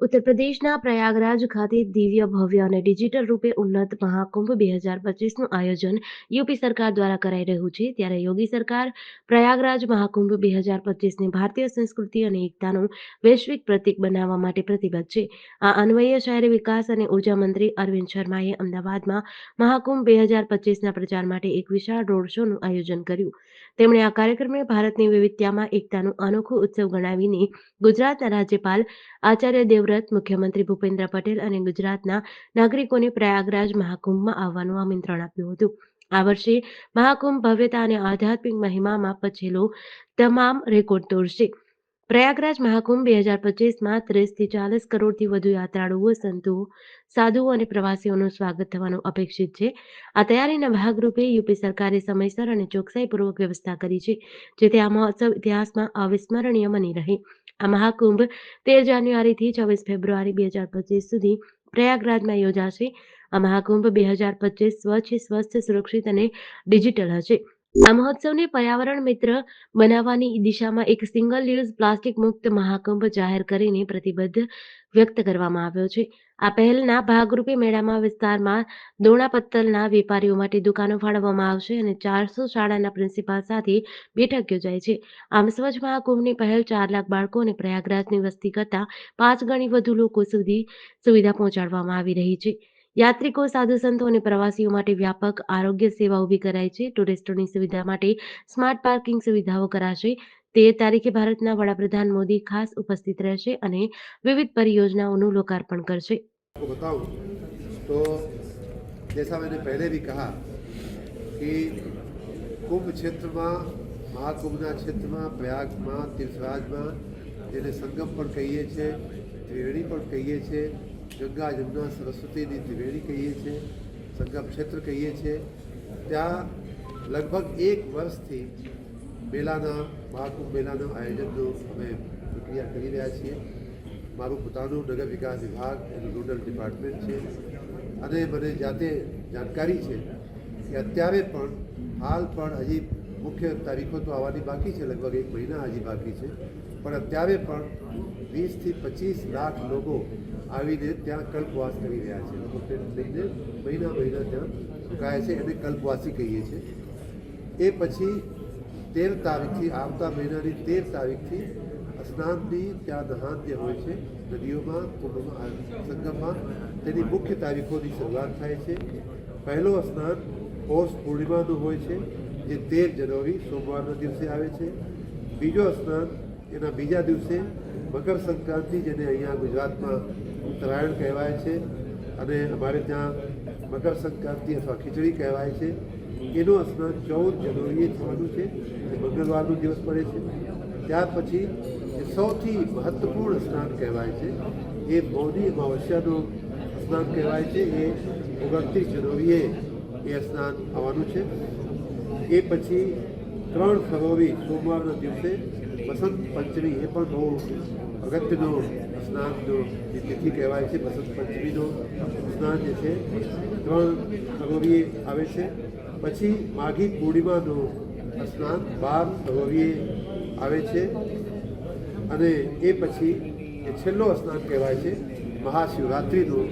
ઉત્તર પ્રદેશના પ્રયાગરાજ ખાતે દિવ્ય, ભવ્ય અને ડિજિટલ રૂપે ઉન્નત મહાકુંભ બે હજાર પચીસનું આયોજન યુપી સરકાર દ્વારા કરાઈ રહ્યું છે. ત્યારે યોગી સરકાર પ્રયાગરાજ મહાકુંભ બે હજાર પચીસને ભારતીય સંસ્કૃતિ અને એકતાનું વૈશ્વિક પ્રતીક બનાવવા માટે પ્રતિબદ્ધ છે. આ અન્વયે શહેરી વિકાસ અને ઊર્જા મંત્રી અરવિંદ શર્માએ અમદાવાદમાં મહાકુંભ બે હજાર પચીસના પ્રચાર માટે એક વિશાળ રોડ શોનું આયોજન કર્યું. તેમણે આ કાર્યક્રમને ભારતની વિવિધતામાં એકતાનું અનોખું ઉત્સવ ગણાવીને ગુજરાતના રાજ્યપાલ આચાર્ય દેવવ્રત મુખ્યમંત્રી ભૂપેન્દ્ર પટેલ અને ગુજરાતના નાગરિકોને પ્રયાગરાજ મહાકુંભમાં આવવાનું આમંત્રણ આપ્યું હતું. આ વર્ષે મહાકુંભ ભવ્યતા અને આધ્યાત્મિક મહિમામાં પછેલો તમામ રેકોર્ડ તોડશે. પ્રયાગરાજ મહાકુંભ બે હજાર પચીસમાં ત્રીસથી ચાલીસ કરોડથી વધુ યાત્રાળુઓ, સંતો, સાધુઓ અને પ્રવાસીઓનું સ્વાગત થવાનું અપેક્ષિત છે. આ તૈયારીના ભાગરૂપે યુપી સરકારે સમયસર અને ચોકસાઈપૂર્વક વ્યવસ્થા કરી છે, જેથી આ મહોત્સવ ઇતિહાસમાં અવિસ્મરણીય બની રહે. આ મહાકુંભ તેર જાન્યુઆરીથી છવ્વીસ ફેબ્રુઆરી બે હજાર પચીસ સુધી પ્રયાગરાજમાં યોજાશે. આ મહાકુંભ બે હજાર પચીસ સ્વચ્છ, સ્વસ્થ, સુરક્ષિત અને ડિજિટલ હશે. આ મહોત્સવને પર્યાવરણ મિત્ર બનાવવાની દિશામાં એક સિંગલ યુઝ પ્લાસ્ટિક મુક્ત મહાકુંભ જાહેર કરીને પ્રતિબદ્ધ વ્યક્ત કરવામાં આવ્યો છે. આ પહેલના ભાગરૂપે મેળામાં વિસ્તારમાં દોણા પત્તલના વેપારીઓ માટે દુકાનો ફાળવવામાં આવશે અને ચારસો શાળાના પ્રિન્સિપાલ સાથે બેઠક યોજાય છે. આમ સ્વચ્છ મહાકુંભની પહેલ ચાર લાખ બાળકો અને પ્રયાગરાજની વસ્તી કરતાં પાંચ ગણી વધુ લોકો સુધી સુવિધા પહોંચાડવામાં આવી રહી છે. યાત્રિકો સાધુ સંતો અને પ્રવાસીઓ માટે વ્યાપક આરોગ્ય સેવા ઊભી કરાઈ છે. ટુરિસ્ટોની સુવિધા માટે સ્માર્ટ પાર્કિંગ સુવિધાઓ કરાશે. તેર તારીખે ભારતના વડાપ્રધાન મોદી ખાસ ઉપસ્થિત રહેશે અને વિવિધ પરિયોજનાઓનું લોકાર્પણ કરશે. તો જૈસા મેં પહેલે ભી કહા કે કુંભ ક્ષેત્રમાં મહાકુંભના ક્ષેત્રમાં, પ્રયાગમાં, તીર્થરાજમાં જેને સંગમ પણ કહીએ છીએ ત્રિવેણી પણ કહીએ છીએ ગંગા જમુના સરસ્વતીની ત્રિવેણી કહીએ છીએ સંગમ ક્ષેત્ર કહીએ છીએ ત્યાં લગભગ એક વર્ષથી મેળાના મહાકુંભ મેળાના આયોજનનું અમે પ્રક્રિયા કરી રહ્યા છીએ. મારું પોતાનું નગર વિકાસ વિભાગ, એનું નોડલ ડિપાર્ટમેન્ટ છે. અને મને જાતે જાણકારી છે કે અત્યારે પણ, હાલ પણ હજી મુખ્ય તારીખો તો આવવાની બાકી છે, લગભગ એક મહિના હજી બાકી છે. પણ અત્યારે પણ વીસથી પચીસ લાખ લોકો આવીને ત્યાં કલ્પવાસ કરી રહ્યા છે. લોકો ટેન્ટ લઈને મહિના મહિના ત્યાં રોકાય છે એને કલ્પવાસી કહીએ છીએ. એ પછી તેર તારીખથી, આવતા મહિનાની તેર તારીખથી સ્નાનની ત્યાં દહાંત્ય હોય છે, નદીઓમાં, કુંભમાં સંગમમાં, તેની મુખ્ય તારીખોની શરૂઆત થાય છે. પહેલો સ્નાન પોષ પૂર્ણિમાનું હોય છે, જે તેર જનવરી, સોમવારના દિવસે આવે છે. બીજો સ્નાન એના બીજા દિવસે મકર સંક્રાંતિ, જેને અહીંયા ગુજરાતમાં ઉત્તરાયણ કહેવાય છે, અને અમારે ત્યાં મકર સંક્રાંતિ અથવા ખીચડી કહેવાય છે. એનું સ્નાન ચૌદ જનવરીએ થવાનું છે એ મંગળવારનો દિવસ પડે છે. ત્યાર પછી જે સૌથી મહત્વપૂર્ણ સ્નાન કહેવાય છે, એ મૌની અમાવસ્યાનું સ્નાન કહેવાય છે. એ ઓગણત્રીસ જનવરીએ એ સ્નાન થવાનું છે. એ પછી ત્રણ ફેબ્રુઆરી, સોમવારના દિવસે વસંત પંચમી એ પણ બહુ અગત્યનો સ્નાનનો જે તિથિ કહેવાય છે, બસંત પંચમીનો સ્નાન જે છે, ત્રણ ફેબ્રુઆરીએ આવે છે. પછી માઘી પૂર્ણિમાનો સ્નાન બાર ફેબ્રુઆરીએ આવે છે. અને એ પછી એ છેલ્લો સ્નાન કહેવાય છે, મહાશિવરાત્રિનું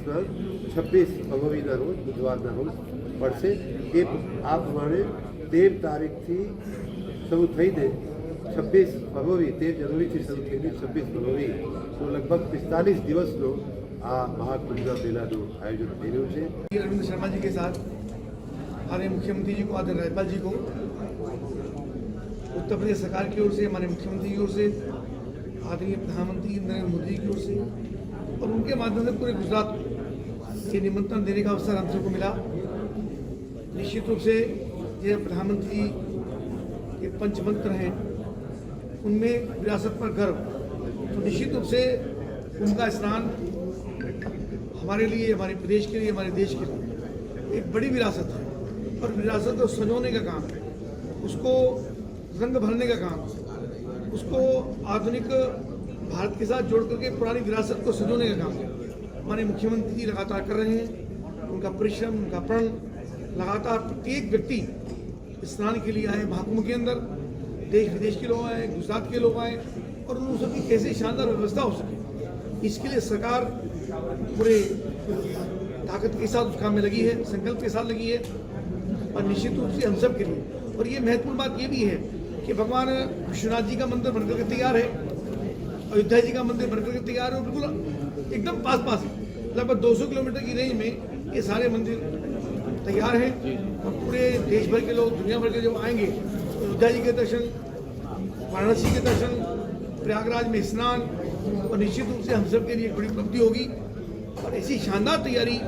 સ્નાન છવ્વીસ ભગવીના રોજ, બુધવારના રોજ પડશે. એ આ પ્રમાણે તેર તારીખથી શરૂ થઈને છવ્વીસ ફેબ્રુઆરી તેર જનવરીથી શરૂ થઈને છવ્વીસ ફેબ્રુઆરી તો લગભગ પિસ્તાલીસ દિવસનો આ મહાકુંભના મેળાનું આયોજન થઈ રહ્યું છે अरविंद शर्मा जी के साथ हमारे मुख्यमंत्री जी को आदरणीय राज्यपाल जी को उत्तर प्रदेश सरकार की ओर से हमारे मुख्यमंत्री की ओर से आदरणीय प्रधानमंत्री नरेंद्र मोदी जी की ओर से और उनके माध्यम से पूरे गुजरात को ये निमंत्रण देने का अवसर हम सबको मिला निश्चित रूप से ये प्रधानमंत्री के पंचमंत्र हैं उनमें विरासत पर गर्व। तो निश्चित रूप से उनका स्नान हमारे लिए, हमारे प्रदेश के लिए, हमारे देश के लिए एक बड़ी विरासत है। और विरासत को सजोने का काम है, उसको रंग भरने का काम उसको आधुनिक भारत के साथ जोड़ करके पुरानी विरासत को सजोने का काम है। हमारे मुख्यमंत्री लगातार कर रहे हैं, उनका परिश्रम, उनका प्रण लगातार प्रत्येक व्यक्ति स्नान के लिए आए महाकुंभ के अंदर। देश विदेश के लोग आए, गुजरात के लोग आए, और उन सबकी कैसे शानदार व्यवस्था हो सके। इसके लिए सरकार पूरे ताकत के साथ उस काम में लगी है, संकल्प के साथ लगी है, और निश्चित रूप से हम सब के लिए। और ये महत्वपूर्ण बात ये भी है कि भगवान विश्वनाथ जी का मंदिर बनकर के तैयार है, अयोध्या जी का मंदिर बनकर के तैयार है बिल्कुल एकदम पास पास है। लगभग 200 किलोमीटर की रेंज में ये सारे मंदिर तैयार हैं, और पूरे देश भर के लोग, दुनिया भर के जब आएँगे। अयोध्या जी के दर्शन वाराणसी के दर्शन प्रयागराज में स्नान और निश्चित रूप से हम सब के लिए एक बड़ी उपलब्धि होगी। और ऐसी शानदार तैयारी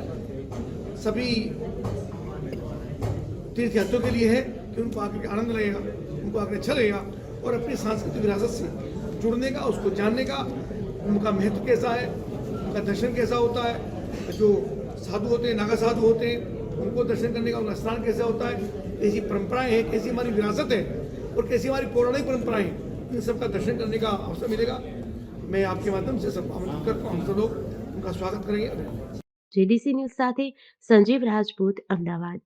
सभी तीर्थयात्रियों के लिए है कि उनको आकर के आनंद लगेगा, उनको आकर अच्छा लगेगा और अपनी सांस्कृतिक विरासत से जुड़ने का, उसको जानने का, उनका महत्व कैसा है, उनका दर्शन कैसा होता है, जो साधु होते हैं, नागा साधु होते हैं, उनको दर्शन करने का उनका स्नान कैसा होता है कैसी परंपराएं हैं कैसी हमारी विरासत है और कैसी हमारी पौराणिक परंपराएं हैं इन सब का दर्शन करने का अवसर मिलेगा मैं आपके माध्यम से सब आमंत्रित करता हूँ हम सब लोग उनका स्वागत करेंगे જેડીસી ન્યૂઝ સાથે સંજીવ રાજપૂત અમદાવાદ